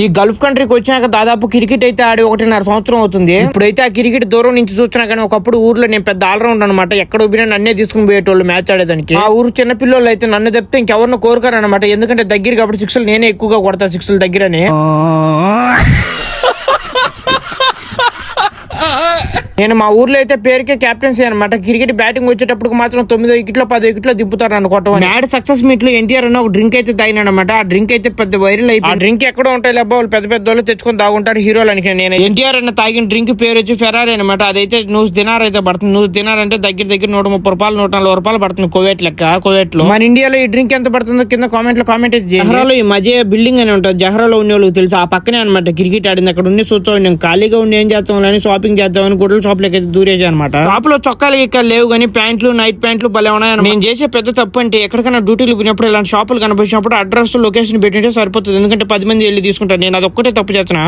ఈ గల్ఫ్ కంట్రీకి వచ్చినాక దాదాపు క్రికెట్ అయితే ఆడి ఒకటిన్నర సంవత్సరం అవుతుంది. ఇప్పుడైతే ఆ క్రికెట్ దూరం నుంచి చూస్తున్నా కానీ ఒకప్పుడు ఊర్లో నేను పెద్ద ఆల్రౌండ్ అనమాట ఎక్కడ ఊపినా నన్నే తీసుకుని పోయేటోళ్ళు మ్యాచ్ ఆడేదానికి. ఆ ఊరు చిన్న పిల్లలు అయితే నన్ను తప్పితే ఇంకెవరిని కోరుకారు అనమాట ఎందుకంటే దగ్గర కాబట్టి సిక్స్లు నేనే ఎక్కువగా కొడతా సిక్స్ల దగ్గరనే. నేను మా ఊర్లో అయితే పేరుకే కెప్టెన్సీ అనమాట క్రికెట్ బ్యాటింగ్ వచ్చేటప్పుడు మాత్రం తొమ్మిదో వికెట్లో పదో వికెట్లో దింపుతారు అనుకోవటం మ్యాడ్ సక్సెస్ మీట్లో ఎన్టీఆర్ అన్న ఒక డ్రింక్ అయితే తాగినాడు అనమాట ఆ డ్రింక్ అయితే పెద్ద వైరల్ అయిపోయి ఆ డ్రింక్ ఎక్కడో ఉంటాయి లేబ్బా వాళ్ళు పెద్ద పెద్ద వాళ్ళు తెచ్చుకొని తాగుంటారు హీరోలు అని నేను ఎన్టీఆర్ అన్న తాగిన డ్రింక్ పేరు వచ్చి ఫెరారీ అనమాట అదైతే నూస్ దినార్ అయితే పడుతుంది. నూస్ దినార్ అంటే దగ్గర దగ్గర నూట ముప్పై రూపాయలు నూట నలభై రూపాయలు పడుతుంది కోవేట్ లెక్క కోవేట్లో మన ఇండియాలో ఈ డ్రింక్ ఎంత పడుతుందో కింద కామెంట్లో కామెంట్ జహరాలో ఈ మధ్య బిల్డింగ్ అని ఉంటుంది. జహరాలో ఉన్న వాళ్ళకి తెలుసు. ఆ పక్కనే అనమాట క్రికెట్ ఆడింది. అక్కడ ఉండి చూస్తాం నేను ఖాళీగా ఉండి ఏం చేస్తాం అని షాపింగ్ చేద్దామని గుడ్ల షాప్ లకి అయితే దూరేసి అనమాట షాప్లో చొక్కాలు ఇక్కడ లేవు కానీ ప్యాంట్లు నైట్ ప్యాంట్లు భలే ఉన్నాయి నేను చేసే పెద్ద తప్పు అంటే ఎక్కడికైనా డ్యూటీలు పోయినప్పుడు ఇలాంటి షాపులు కనిపించినప్పుడు అడ్రస్ లొకేషన్ పెట్టింటే సరిపోతుంది. ఎందుకంటే పది మంది వెళ్ళి తీసుకుంటారు. నేను అదొక్కటే తప్పు చేస్తున్నా.